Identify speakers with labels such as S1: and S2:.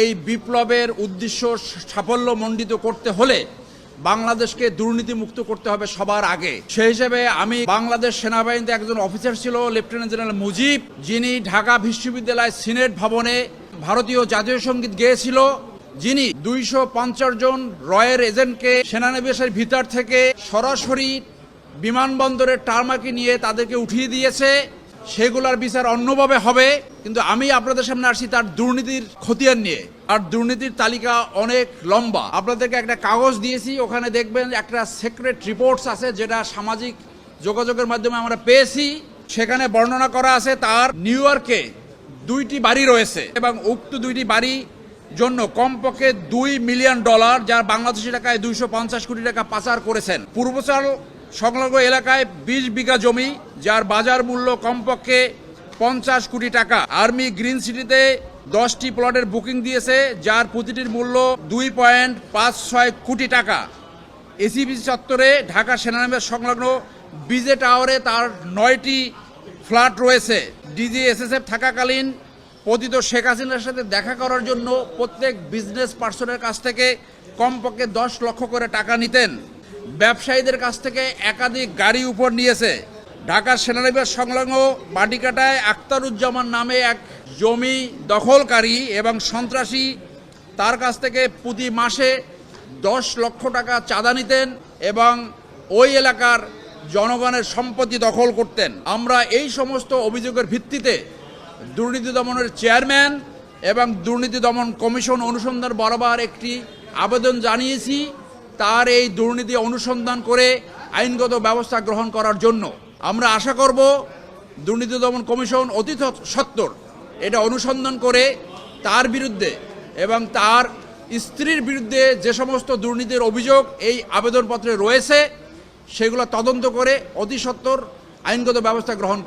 S1: এই বিপ্লবের উদ্দেশ্য সাফল্যমণ্ডিত করতে হলে বাংলাদেশকে দুর্নীতিমুক্ত করতে হবে সবার আগে। সেই হিসেবে আমি বাংলাদেশ সেনাবাহিনীতে একজন অফিসার ছিল, লেফটেন্যান্ট জেনারেল মুজিব, যিনি ঢাকা বিশ্ববিদ্যালয় সিনেট ভবনে ভারতীয় জাতীয় সংগীত গেয়েছিল। যিনি দুইশো পঞ্চাশ জন রয়ের এজেন্টকে সেনানিবেশের ভিতর থেকে সরাসরি বিমানবন্দরের টার্মাকে নিয়ে তাদেরকে উঠিয়ে দিয়েছে। সেগুলোর বিচার অন্যভাবে হবে, কিন্তু আমি আপনাদের সামনে আসছি তার দুর্নীতির খতিয়ান নিয়ে। আর দুর্নীতির তালিকা অনেক লম্বা। আপনাদেরকে একটা কাগজ দিয়েছি, ওখানে দেখবেন একটা সেক্রেট রিপোর্টস আছে যেটা সামাজিক যোগাযোগের মাধ্যমে আমরা পেয়েছি। সেখানে বর্ণনা করা আছে তার নিউ ইয়র্কে দুইটি বাড়ি রয়েছে এবং উক্ত দুইটি বাড়ি জন্য কমপক্ষে দুই মিলিয়ন ডলার যার বাংলাদেশি টাকায় দুইশো পঞ্চাশ কোটি টাকা পাচার করেছেন। পূর্বচল সংলগ্ন এলাকায় বিশ বিঘা জমি, যার বাজার মূল্য কমপক্ষে পঞ্চাশ কোটি টাকা। আর্মি গ্রিন সিটিতে দশটি প্লটের বুকিং দিয়েছে, যার প্রতিটির মূল্য দুই পয়েন্ট পাঁচ ছয় কোটি টাকা। এসিবি চত্বরে ঢাকা সেনানিবাস সংলগ্ন বিজে টাওয়ারে তার নয়টি ফ্ল্যাট রয়েছে। ডিজি এসএসএফ থাকাকালীন পতিত শেখ হাসিনার সাথে দেখা করার জন্য প্রত্যেক বিজনেস পার্সনের কাছ থেকে কমপক্ষে দশ লক্ষ করে টাকা নিতেন। ব্যবসায়ীদের কাছ থেকে একাধিক গাড়ি উপর নিয়েছে। ঢাকার সেনানিবাস সংলগ্ন বাটিকাটায় আক্তারুজ্জামান নামে এক জমি দখলকারী এবং সন্ত্রাসী তার কাছ থেকে প্রতি মাসে দশ লক্ষ টাকা চাঁদা নিতেন এবং ওই এলাকার জনগণের সম্পত্তি দখল করতেন। আমরা এই সমস্ত অভিযোগের ভিত্তিতে দুর্নীতি দমনের চেয়ারম্যান এবং দুর্নীতি দমন কমিশন অনুসন্ধান বরাবর একটি আবেদন জানিয়েছি। তার এই দুর্নীতি অনুসন্ধান করে আইনগত ব্যবস্থা গ্রহণ করার জন্য। আমরা আশা করব দুর্নীতি দমন কমিশন অতি সত্তর এটা অনুসন্ধান করে তার বিরুদ্ধে এবং তার স্ত্রীর বিরুদ্ধে যে সমস্ত দুর্নীতির অভিযোগ এই আবেদনপত্রে রয়েছে, সেগুলো তদন্ত করে অতি সত্বর আইনগত ব্যবস্থা গ্রহণ